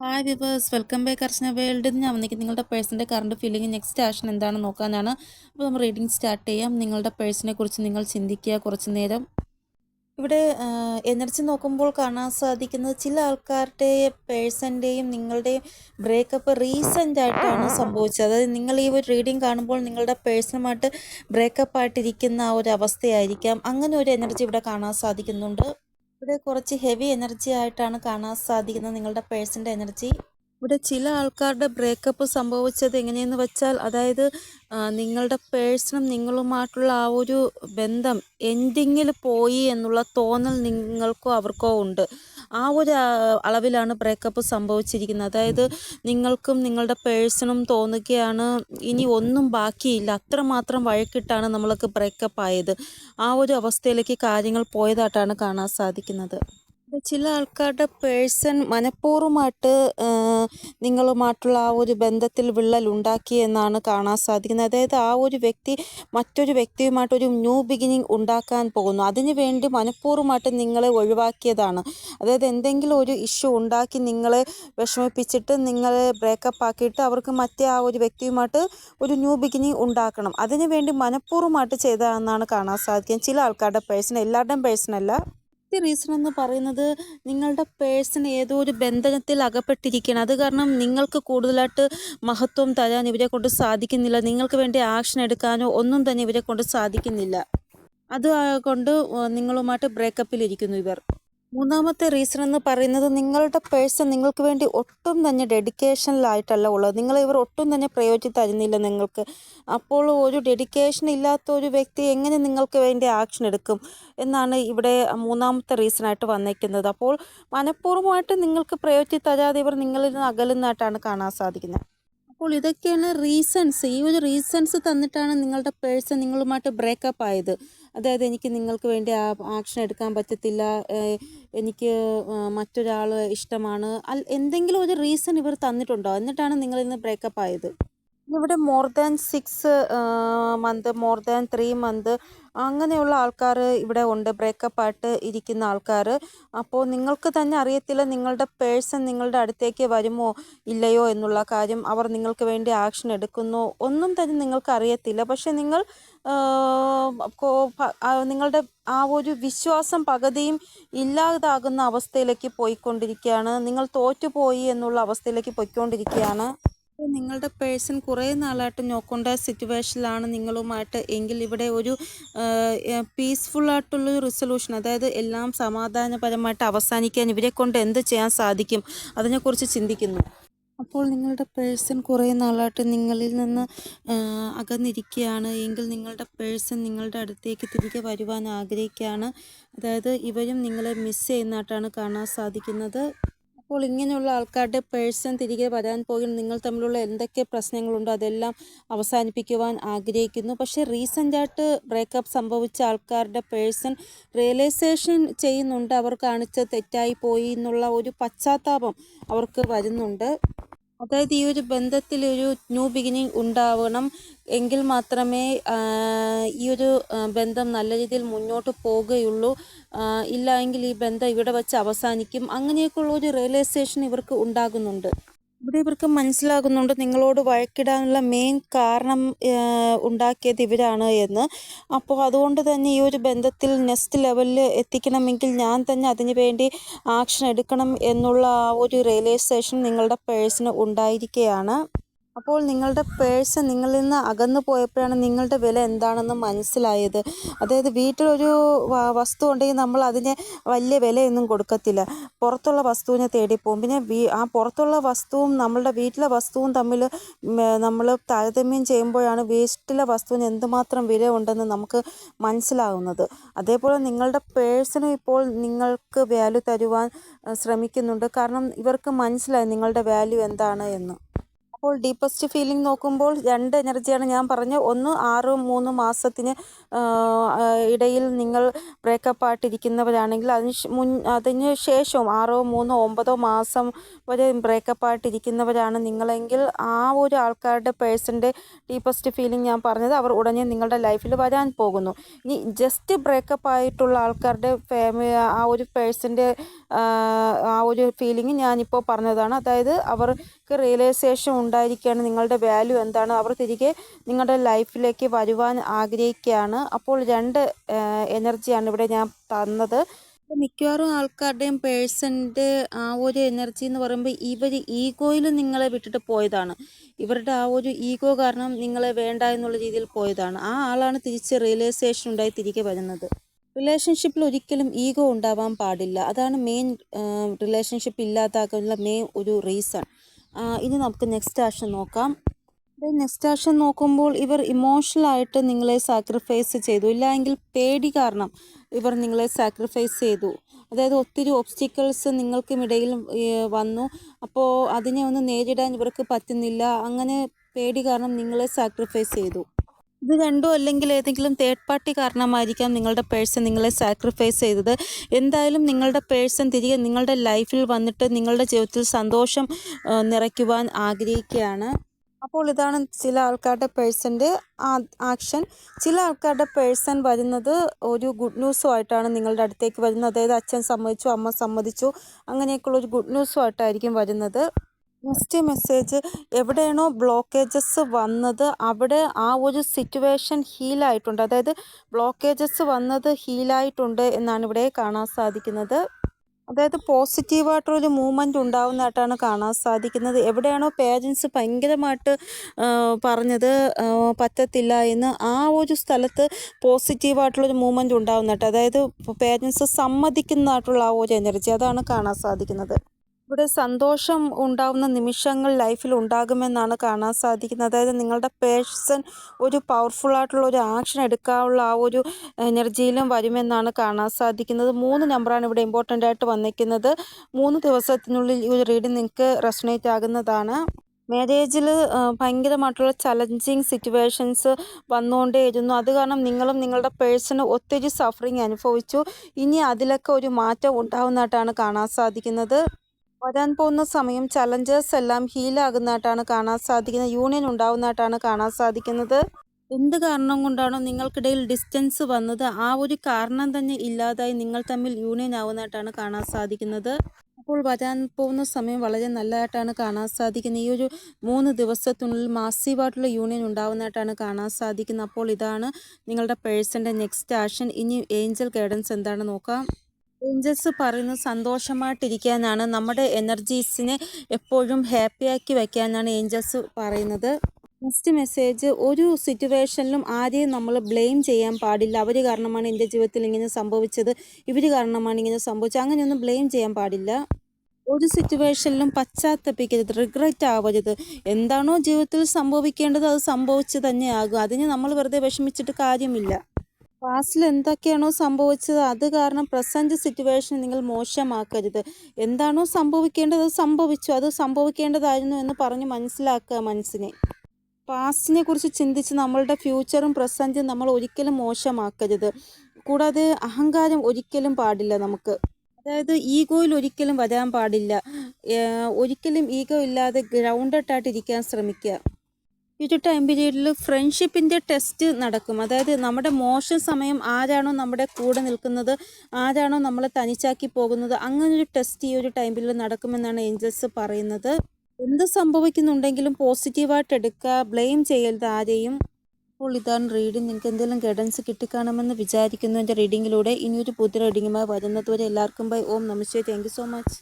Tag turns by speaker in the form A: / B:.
A: Hi viewers welcome back Archana world ഞാൻ വന്നിരിക്കുന്നത് നിങ്ങളുടെ പേഴ്സിന്റെ കറണ്ട് ഫീലിംഗ് നെക്സ്റ്റ് ആക്ഷൻ എന്താണെന്ന് നോക്കാനാണ്. അപ്പോൾ നമ്മൾ റീഡിംഗ് സ്റ്റാർട്ട് ചെയ്യാം. നിങ്ങളുടെ പേഴ്സിനെ കുറിച്ച് നിങ്ങൾ ചിന്തിക്കുക കുറച്ച് നേരം. ഇവിടെ എനർജി നോക്കുമ്പോൾ കാണാൻ സാധിക്കുന്നത് ചില ആൾക്കാരുടെ പേഴ്സന്റെയും നിങ്ങളുടെയും ബ്രേക്കപ്പ് റീസെന്റ് ആയിട്ടാണ് സംഭവിച്ചത്. അതായത് നിങ്ങൾ ഈ ഒരു റീഡിംഗ് കാണുമ്പോൾ നിങ്ങളുടെ പേഴ്സണുമായിട്ട് ബ്രേക്കപ്പ് ആയിട്ടിരിക്കുന്ന ഒരു അവസ്ഥയായിരിക്കാം. അങ്ങനെ ഒരു എനർജി ഇവിടെ കാണാൻ സാധിക്കുന്നുണ്ട്. ഇവിടെ കുറച്ച് ഹെവി എനർജി ആയിട്ടാണ് കാണാൻ സാധിക്കുന്നത് നിങ്ങളുടെ പേഴ്സന്റെ എനർജി ഇവിടെ ചില ആൾക്കാരുടെ ബ്രേക്കപ്പ് സംഭവിച്ചത് എങ്ങനെയെന്ന് വെച്ചാൽ അതായത് നിങ്ങളുടെ പേഴ്സണും നിങ്ങളുമായിട്ടുള്ള ആ ഒരു ബന്ധം എൻഡിങ്ങിൽ പോയി എന്നുള്ള തോന്നൽ നിങ്ങൾക്കോ അവർക്കോ ഉണ്ട്. ആ ഒരു അളവിലാണ് ബ്രേക്കപ്പ് സംഭവിച്ചിരിക്കുന്നത്. അതായത് നിങ്ങൾക്കും നിങ്ങളുടെ പേഴ്സണും തോന്നുകയാണ് ഇനി ഒന്നും ബാക്കിയില്ല. അത്രമാത്രം വഴക്കിട്ടാണ് നമ്മൾക്ക് ബ്രേക്കപ്പ് ആയത്. ആ ഒരു അവസ്ഥയിലേക്ക് കാര്യങ്ങൾ പോയതായിട്ടാണ് കാണാൻ സാധിക്കുന്നത്. ചില ആൾക്കാരുടെ പേഴ്സൺ മനഃപൂർവമായിട്ട് നിങ്ങളുമായിട്ടുള്ള ആ ഒരു ബന്ധത്തിൽ വിള്ളൽ ഉണ്ടാക്കി എന്നാണ് കാണാൻ സാധിക്കുന്നത്. അതായത് ആ ഒരു വ്യക്തി മറ്റൊരു വ്യക്തിയുമായിട്ട് ഒരു ന്യൂ ബിഗിനിങ് ഉണ്ടാക്കാൻ പോകുന്നു. അതിനു വേണ്ടി മനഃപൂർവമായിട്ട് നിങ്ങളെ ഒഴിവാക്കിയതാണ്. അതായത് എന്തെങ്കിലും ഒരു ഇഷ്യൂ ഉണ്ടാക്കി നിങ്ങളെ വിഷമിപ്പിച്ചിട്ട് നിങ്ങളെ ബ്രേക്കപ്പ് ആക്കിയിട്ട് അവർക്ക് മറ്റേ ആ ഒരു വ്യക്തിയുമായിട്ട് ഒരു ന്യൂ ബിഗിനിങ് ഉണ്ടാക്കണം. അതിനു വേണ്ടി മനഃപൂർവമായിട്ട് ചെയ്തതെന്നാണ് കാണാൻ സാധിക്കുന്നത്. ചില ആൾക്കാരുടെ പേഴ്സൺ എല്ലാവരുടെയും പേഴ്സൺ അല്ല. ആദ്യത്തെ റീസൺ എന്ന് പറയുന്നത് നിങ്ങളുടെ പേഴ്സൺ ഏതോ ഒരു ബന്ധനത്തിൽ അകപ്പെട്ടിരിക്കുകയാണ്. അത് കാരണം നിങ്ങൾക്ക് കൂടുതലായിട്ട് മഹത്വം തരാൻ ഇവരെ കൊണ്ട് സാധിക്കുന്നില്ല. നിങ്ങൾക്ക് വേണ്ടി ആക്ഷൻ എടുക്കാനോ ഒന്നും തന്നെ ഇവരെ കൊണ്ട് സാധിക്കുന്നില്ല. അത് കൊണ്ട് നിങ്ങളുമായിട്ട് ബ്രേക്കപ്പിലിരിക്കുന്നു ഇവർ. മൂന്നാമത്തെ റീസൺ എന്ന് പറയുന്നത് നിങ്ങളുടെ പേഴ്സൺ നിങ്ങൾക്ക് വേണ്ടി ഒട്ടും തന്നെ ഡെഡിക്കേഷനിലായിട്ടല്ല ഉള്ളത്. നിങ്ങൾ ഇവർ ഒട്ടും തന്നെ പ്രയോജനം തരുന്നില്ല നിങ്ങൾക്ക്. അപ്പോൾ ഒരു ഡെഡിക്കേഷൻ ഇല്ലാത്ത ഒരു വ്യക്തി എങ്ങനെ നിങ്ങൾക്ക് വേണ്ടി ആക്ഷൻ എടുക്കും എന്നാണ് ഇവിടെ മൂന്നാമത്തെ റീസൺ ആയിട്ട് വന്നേക്കുന്നത്. അപ്പോൾ മനഃപൂർവമായിട്ട് നിങ്ങൾക്ക് പ്രയോജനം തരാതെ ഇവർ നിങ്ങളിൽ നിന്ന് അകലുന്നതായിട്ടാണ് കാണാൻ സാധിക്കുന്നത്. അപ്പോൾ ഇതൊക്കെയാണ് റീസൺസ് ഈ ഒരു റീസൺസ് തന്നിട്ടാണ് നിങ്ങളുടെ പേഴ്സൺ നിങ്ങളുമായിട്ട് ബ്രേക്കപ്പ് ആയത്. അതായത് എനിക്ക് നിങ്ങൾക്ക് വേണ്ടി ആക്ഷൻ എടുക്കാൻ പറ്റത്തില്ല എനിക്ക് മറ്റൊരാൾ ഇഷ്ടമാണ്. എന്തെങ്കിലും ഒരു റീസൺ ഇവർ തന്നിട്ടുണ്ടോ? എന്നിട്ടാണ് നിങ്ങളിന്ന് ബ്രേക്കപ്പ് ആയത്. ഇവിടെ more than six month more than three month അങ്ങനെയുള്ള ആൾക്കാർ ഇവിടെ ഉണ്ട്. ബ്രേക്കപ്പ് ആയിട്ട് ഇരിക്കുന്ന ആൾക്കാർ അപ്പോൾ നിങ്ങൾക്ക് തന്നെ അറിയത്തില്ല നിങ്ങളുടെ പേഴ്സൺ നിങ്ങളുടെ അടുത്തേക്ക് വരുമോ ഇല്ലയോ എന്നുള്ള കാര്യം അവർ നിങ്ങൾക്ക് വേണ്ടി ആക്ഷൻ എടുക്കുന്നു. ഒന്നും തന്നെ നിങ്ങൾക്ക് അറിയത്തില്ല. പക്ഷെ നിങ്ങൾ നിങ്ങളുടെ ആ ഒരു വിശ്വാസം പകുതിയും ഇല്ലാതാകുന്ന അവസ്ഥയിലേക്ക് പോയിക്കൊണ്ടിരിക്കുകയാണ്. നിങ്ങൾ തോറ്റുപോയി എന്നുള്ള അവസ്ഥയിലേക്ക് പോയിക്കൊണ്ടിരിക്കുകയാണ്. നിങ്ങളുടെ പേഴ്സൺ കുറേ നാളായിട്ട് നോക്കേണ്ട സിറ്റുവേഷനിലാണ് നിങ്ങളുമായിട്ട് എങ്കിൽ ഇവിടെ ഒരു പീസ്ഫുൾ ആയിട്ടുള്ളൊരു റിസൊല്യൂഷൻ അതായത് എല്ലാം സമാധാനപരമായിട്ട് അവസാനിക്കാൻ ഇവരെ കൊണ്ട് എന്ത് ചെയ്യാൻ സാധിക്കും അതിനെക്കുറിച്ച് ചിന്തിക്കുന്നു. അപ്പോൾ നിങ്ങളുടെ പേഴ്സൺ കുറേ നാളായിട്ട് നിങ്ങളിൽ നിന്ന് അകന്നിരിക്കുകയാണ് എങ്കിൽ നിങ്ങളുടെ പേഴ്സൺ നിങ്ങളുടെ അടുത്തേക്ക് തിരികെ വരുവാൻ ആഗ്രഹിക്കുകയാണ്. അതായത് ഇവരും നിങ്ങളെ മിസ് ചെയ്യുന്നതായിട്ടാണ് കാണാൻ സാധിക്കുന്നത്. അപ്പോൾ ഇങ്ങനെയുള്ള ആൾക്കാരുടെ പേഴ്സൺ തിരികെ വരാൻ പോകുന്ന നിങ്ങൾ തമ്മിലുള്ള എന്തൊക്കെ പ്രശ്നങ്ങളുണ്ടോ അതെല്ലാം അവസാനിപ്പിക്കുവാൻ ആഗ്രഹിക്കുന്നു. പക്ഷേ റീസെന്റായിട്ട് ബ്രേക്കപ്പ് സംഭവിച്ച ആൾക്കാരുടെ പേഴ്സൺ റിയലൈസേഷൻ ചെയ്യുന്നുണ്ട്. അവർ കാണിച്ച തെറ്റായി പോയി എന്നുള്ള ഒരു പശ്ചാത്താപം അവർക്ക് വരുന്നുണ്ട്. അതായത് ഈ ഒരു ബന്ധത്തിൽ ഒരു ന്യൂ ബിഗിനിങ് ഉണ്ടാവണം എങ്കിൽ മാത്രമേ ഈ ഒരു ബന്ധം നല്ല രീതിയിൽ മുന്നോട്ട് പോവുകയുള്ളൂ ഇല്ല എങ്കിൽ ഈ ബന്ധം ഇവിടെ വച്ച് അവസാനിക്കും. അങ്ങനെയൊക്കെയുള്ള ഒരു റിയലൈസേഷൻ ഇവർക്ക് ഉണ്ടാകുന്നുണ്ട്. ഇവിടെ ഇവർക്ക് മനസ്സിലാകുന്നുണ്ട് നിങ്ങളോട് വഴക്കിടാനുള്ള മെയിൻ കാരണം ഉണ്ടാക്കിയത് ഇവരാണ് എന്ന്. അപ്പോൾ അതുകൊണ്ട് തന്നെ ഈ ഒരു ബന്ധത്തിൽ നെക്സ്റ്റ് ലെവലിൽ എത്തിക്കണമെങ്കിൽ ഞാൻ തന്നെ അതിനു വേണ്ടി ആക്ഷൻ എടുക്കണം എന്നുള്ള ആ ഒരു റിയലൈസേഷൻ നിങ്ങളുടെ പേഴ്സണ് ഉണ്ടായിരിക്കുകയാണ് അപ്പോൾ നിങ്ങളുടെ പേഴ്സ് നിങ്ങളിൽ നിന്ന് അകന്നു പോയപ്പോഴാണ് നിങ്ങളുടെ വില എന്താണെന്ന് മനസ്സിലായത്. അതായത് വീട്ടിലൊരു വസ്തു ഉണ്ടെങ്കിൽ നമ്മൾ അതിന് വലിയ വിലയൊന്നും കൊടുക്കത്തില്ല. പുറത്തുള്ള വസ്തുവിനെ തേടി പോകും പിന്നെ ആ പുറത്തുള്ള വസ്തുവും നമ്മളുടെ വീട്ടിലെ വസ്തുവും തമ്മിൽ നമ്മൾ താരതമ്യം ചെയ്യുമ്പോഴാണ് വീട്ടിലെ വസ്തുവിന് എന്തുമാത്രം വില ഉണ്ടെന്ന് നമുക്ക് മനസ്സിലാകുന്നത് അതേപോലെ നിങ്ങളുടെ പേഴ്സിനും ഇപ്പോൾ നിങ്ങൾക്ക് വാല്യൂ തരുവാൻ ശ്രമിക്കുന്നുണ്ട്. കാരണം ഇവർക്ക് മനസ്സിലായി നിങ്ങളുടെ വാല്യൂ എന്താണ് എന്ന്. അപ്പോൾ ഡീപ്പസ്റ്റ് ഫീലിംഗ് നോക്കുമ്പോൾ രണ്ട് എനർജിയാണ് ഞാൻ പറഞ്ഞത്. ഒന്ന് ആറ് മൂന്ന് മാസത്തിന് ഇടയിൽ നിങ്ങൾ ബ്രേക്കപ്പ് ആയിട്ടിരിക്കുന്നവരാണെങ്കിൽ അതിന് മുൻ അതിന് ശേഷവും ആറോ മൂന്നോ ഒമ്പതോ മാസം വരെ ബ്രേക്കപ്പ് ആയിട്ടിരിക്കുന്നവരാണ് നിങ്ങളെങ്കിൽ ആ ഒരു ആൾക്കാരുടെ പേഴ്സന്റെ ഡീപ്പസ്റ്റ് ഫീലിംഗ് ഞാൻ പറഞ്ഞത് അവർ ഉടനെ നിങ്ങളുടെ ലൈഫിൽ വരാൻ പോകുന്നു. ഇനി ജസ്റ്റ് ബ്രേക്കപ്പ് ആയിട്ടുള്ള ആൾക്കാരുടെ ഫാമിലി ആ ഒരു പേഴ്സന്റെ ആ ഒരു ഫീലിംഗ് ഞാനിപ്പോൾ പറഞ്ഞതാണ്. അതായത് അവർക്ക് റിയലൈസേഷൻ ഉണ്ടായിരിക്കുകയാണ് നിങ്ങളുടെ വാല്യൂ എന്താണ് അവർ തിരികെ നിങ്ങളുടെ ലൈഫിലേക്ക് വരുവാൻ ആഗ്രഹിക്കുകയാണ്. അപ്പോൾ രണ്ട് എനർജിയാണ് ഇവിടെ ഞാൻ തന്നത്. മിക്കവാറും ആൾക്കാരുടെയും പേഴ്സന്റെ ആ ഒരു എനർജി എന്ന് പറയുമ്പോൾ ഇവർ ഈഗോയിൽ നിങ്ങളെ വിട്ടിട്ട് പോയതാണ്. ഇവരുടെ ആ ഒരു ഈഗോ കാരണം നിങ്ങളെ വേണ്ട എന്നുള്ള രീതിയിൽ പോയതാണ്. ആ ആളാണ് തിരിച്ച് റിയലൈസേഷൻ ഉണ്ടായി തിരികെ വരുന്നത്. റിലേഷൻഷിപ്പിൽ ഒരിക്കലും ഈഗോ ഉണ്ടാവാൻ പാടില്ല. അതാണ് മെയിൻ റിലേഷൻഷിപ്പ് ഇല്ലാതാക്കാനുള്ള മെയിൻ ഒരു റീസൺ ഇനി നമുക്ക് നെക്സ്റ്റ് ആക്ഷൻ നോക്കാം. നെക്സ്റ്റ് ആക്ഷൻ നോക്കുമ്പോൾ ഇവർ ഇമോഷണലായിട്ട് നിങ്ങളെ സാക്രിഫൈസ് ചെയ്തു. ഇല്ലായെങ്കിൽ പേടി കാരണം ഇവർ നിങ്ങളെ സാക്രിഫൈസ് ചെയ്തു. അതായത് ഒത്തിരി ഒബ്സ്റ്റിക്കിൾസ് നിങ്ങൾക്കും ഇടയിൽ വന്നു. അപ്പോൾ അതിനെ ഒന്ന് നേരിടാൻ ഇവർക്ക് പറ്റുന്നില്ല. അങ്ങനെ പേടി കാരണം നിങ്ങളെ സാക്രിഫൈസ് ചെയ്തു. ഇത് രണ്ടോ അല്ലെങ്കിൽ ഏതെങ്കിലും തേർഡ് പാർട്ടി കാരണമായിരിക്കാം നിങ്ങളുടെ പേഴ്സൺ നിങ്ങളെ സാക്രിഫൈസ് ചെയ്തത്. എന്തായാലും നിങ്ങളുടെ പേഴ്സൺ തിരികെ നിങ്ങളുടെ ലൈഫിൽ വന്നിട്ട് നിങ്ങളുടെ ജീവിതത്തിൽ സന്തോഷം നിറയ്ക്കുവാൻ ആഗ്രഹിക്കുകയാണ്. അപ്പോൾ ഇതാണ് ചില ആൾക്കാരുടെ പേഴ്സന്റെ ആക്ഷൻ ചില ആൾക്കാരുടെ പേഴ്സൺ വരുന്നത് ഒരു ഗുഡ് ന്യൂസും ആയിട്ടാണ് നിങ്ങളുടെ അടുത്തേക്ക് വരുന്നത്. അതായത് അച്ഛൻ സമ്മതിച്ചു അമ്മ സമ്മതിച്ചു. അങ്ങനെയൊക്കെയുള്ള ഒരു ഗുഡ് ന്യൂസുമായിട്ടായിരിക്കും വരുന്നത്. നെക്സ്റ്റ് മെസ്സേജ് എവിടെയാണോ ബ്ലോക്കേജസ് വന്നത് അവിടെ ആ ഒരു സിറ്റുവേഷൻ ഹീലായിട്ടുണ്ട് അതായത് ബ്ലോക്കേജസ് വന്നത് ഹീലായിട്ടുണ്ട് എന്നാണ് ഇവിടെ കാണാൻ സാധിക്കുന്നത്. അതായത് പോസിറ്റീവായിട്ടുള്ളൊരു മൂവ്മെന്റ് ഉണ്ടാവുന്നതായിട്ടാണ് കാണാൻ സാധിക്കുന്നത്. എവിടെയാണോ പേരൻസ് ഭയങ്കരമായിട്ട് പറഞ്ഞത് പറ്റത്തില്ല എന്ന് ആ ഒരു സ്ഥലത്ത് പോസിറ്റീവായിട്ടുള്ളൊരു മൂവ്മെന്റ് ഉണ്ടാവുന്നതായിട്ട്. അതായത് പേരൻസ് സമ്മതിക്കുന്നതായിട്ടുള്ള ആ ഒരു എനർജി അതാണ് കാണാൻ സാധിക്കുന്നത്. ഇവിടെ സന്തോഷം ഉണ്ടാകുന്ന നിമിഷങ്ങൾ ലൈഫിൽ ഉണ്ടാകുമെന്നാണ് കാണാൻ സാധിക്കുന്നത്. അതായത് നിങ്ങളുടെ പേഴ്സൺ ഒരു പവർഫുൾ ആയിട്ടുള്ള ഒരു ആക്ഷൻ എടുക്കാനുള്ള ആ ഒരു എനർജിയിലും വരുമെന്നാണ് കാണാൻ സാധിക്കുന്നത്. മൂന്ന് നമ്പറാണ് ഇവിടെ ഇമ്പോർട്ടന്റ് ആയിട്ട് വന്നിരിക്കുന്നത്. മൂന്ന് ദിവസത്തിനുള്ളിൽ ഈ ഒരു റീഡിങ് നിങ്ങൾക്ക് റെസണേറ്റ് ആകുന്നതാണ്. മാരേജിൽ ഭയങ്കരമായിട്ടുള്ള ചലഞ്ചിങ് സിറ്റുവേഷൻസ് വന്നുകൊണ്ടേയിരുന്നു അത് കാരണം നിങ്ങളും നിങ്ങളുടെ പേഴ്സണ് ഒത്തിരി സഫറിങ് അനുഭവിച്ചു. ഇനി അതിലൊക്കെ ഒരു മാറ്റം ഉണ്ടാകുന്നതായിട്ടാണ് കാണാൻ സാധിക്കുന്നത്. വരാൻ പോകുന്ന സമയം ചലഞ്ചേഴ്സ് എല്ലാം ഹീലാകുന്നതായിട്ടാണ് കാണാൻ സാധിക്കുന്നത്. യൂണിയൻ ഉണ്ടാവുന്നതായിട്ടാണ് കാണാൻ സാധിക്കുന്നത്. എന്ത് കാരണം കൊണ്ടാണോ നിങ്ങൾക്കിടയിൽ ഡിസ്റ്റൻസ് വന്നത്? ആ ഒരു കാരണം തന്നെ ഇല്ലാതായി നിങ്ങൾ തമ്മിൽ യൂണിയൻ ആവുന്നതായിട്ടാണ് കാണാൻ സാധിക്കുന്നത്. അപ്പോൾ വരാൻ പോകുന്ന സമയം വളരെ നല്ലതായിട്ടാണ് കാണാൻ സാധിക്കുന്നത്. ഈ ഒരു മൂന്ന് ദിവസത്തിനുള്ളിൽ മാസീവായിട്ടുള്ള യൂണിയൻ ഉണ്ടാവുന്നതായിട്ടാണ് കാണാൻ സാധിക്കുന്നത്. അപ്പോൾ ഇതാണ് നിങ്ങളുടെ പേഴ്സന്റെ നെക്സ്റ്റ് ആക്ഷൻ ഇനി ഏഞ്ചൽ ഗൈഡൻസ് എന്താണ് നോക്കാം. ഏഞ്ചൽസ് പറയുന്നത് സന്തോഷമായിട്ടിരിക്കാനാണ് നമ്മുടെ എനർജീസിനെ എപ്പോഴും ഹാപ്പിയാക്കി വയ്ക്കാനാണ് ഏഞ്ചൽസ് പറയുന്നത്. നെക്സ്റ്റ് മെസ്സേജ് ഒരു സിറ്റുവേഷനിലും ആരെയും നമ്മൾ ബ്ലെയിം ചെയ്യാൻ പാടില്ല. അവർ കാരണമാണ് എന്റെ ജീവിതത്തിൽ ഇങ്ങനെ സംഭവിച്ചത്. ഇവർ കാരണമാണ് ഇങ്ങനെ സംഭവിച്ചത്. അങ്ങനെയൊന്നും ബ്ലെയിം ചെയ്യാൻ പാടില്ല. ഒരു സിറ്റുവേഷനിലും പശ്ചാത്തപിക്കരുത് റിഗ്രറ്റ് ആവരുത്. എന്താണോ ജീവിതത്തിൽ സംഭവിക്കേണ്ടത് അത് സംഭവിച്ചു തന്നെയാകും. അതിന് നമ്മൾ വെറുതെ വിഷമിച്ചിട്ട് കാര്യമില്ല. പാസ്റ്റിൽ എന്തൊക്കെയാണോ സംഭവിച്ചത്? അത് കാരണം പ്രസന്റ് സിറ്റുവേഷൻ നിങ്ങൾ മോശമാക്കരുത്. എന്താണോ സംഭവിക്കേണ്ടത് സംഭവിച്ചു. അത് സംഭവിക്കേണ്ടതായിരുന്നു എന്ന് പറഞ്ഞ് മനസ്സിലാക്കുക മനസ്സിനെ. പാസ്റ്റിനെ കുറിച്ച് ചിന്തിച്ച് നമ്മളുടെ ഫ്യൂച്ചറും പ്രസന്റും നമ്മൾ ഒരിക്കലും മോശമാക്കരുത്. കൂടാതെ അഹങ്കാരം ഒരിക്കലും പാടില്ല നമുക്ക്. അതായത് ഈഗോയിൽ ഒരിക്കലും വരാൻ പാടില്ല. ഒരിക്കലും ഈഗോ ഇല്ലാതെ ഗ്രൗണ്ടഡ് ആയിട്ട് ഇരിക്കാൻ ശ്രമിക്കുക. ഈ ഒരു ടൈം പീരീഡിൽ ഫ്രണ്ട്ഷിപ്പിന്റെ ടെസ്റ്റ് നടക്കും. അതായത് നമ്മുടെ മോശം സമയം ആരാണോ നമ്മുടെ കൂടെ നിൽക്കുന്നത് ആരാണോ നമ്മളെ തനിച്ചാക്കി പോകുന്നത് അങ്ങനൊരു ടെസ്റ്റ് ഈ ഒരു ടൈം പീരീഡിൽ നടക്കുമെന്നാണ് ഏഞ്ചൽസ് പറയുന്നത്. എന്ത് സംഭവിക്കുന്നുണ്ടെങ്കിലും പോസിറ്റീവായിട്ട് എടുക്കുക ബ്ലെയിം ചെയ്യരുത് ആരെയും. അപ്പോൾ ഇതാണ് റീഡിങ് നിങ്ങൾക്ക് എന്തെങ്കിലും ഗൈഡൻസ് കിട്ടിക്കാണുമെന്ന് വിചാരിക്കുന്നു. എന്റെ റീഡിങ്ങിലൂടെ ഇനിയൊരു പുതിയ റീഡിങ്ങുമായി വരുന്നതുവരെ എല്ലാവർക്കും ബൈ ഓം നമസ്തേ താങ്ക് സോ മച്ച്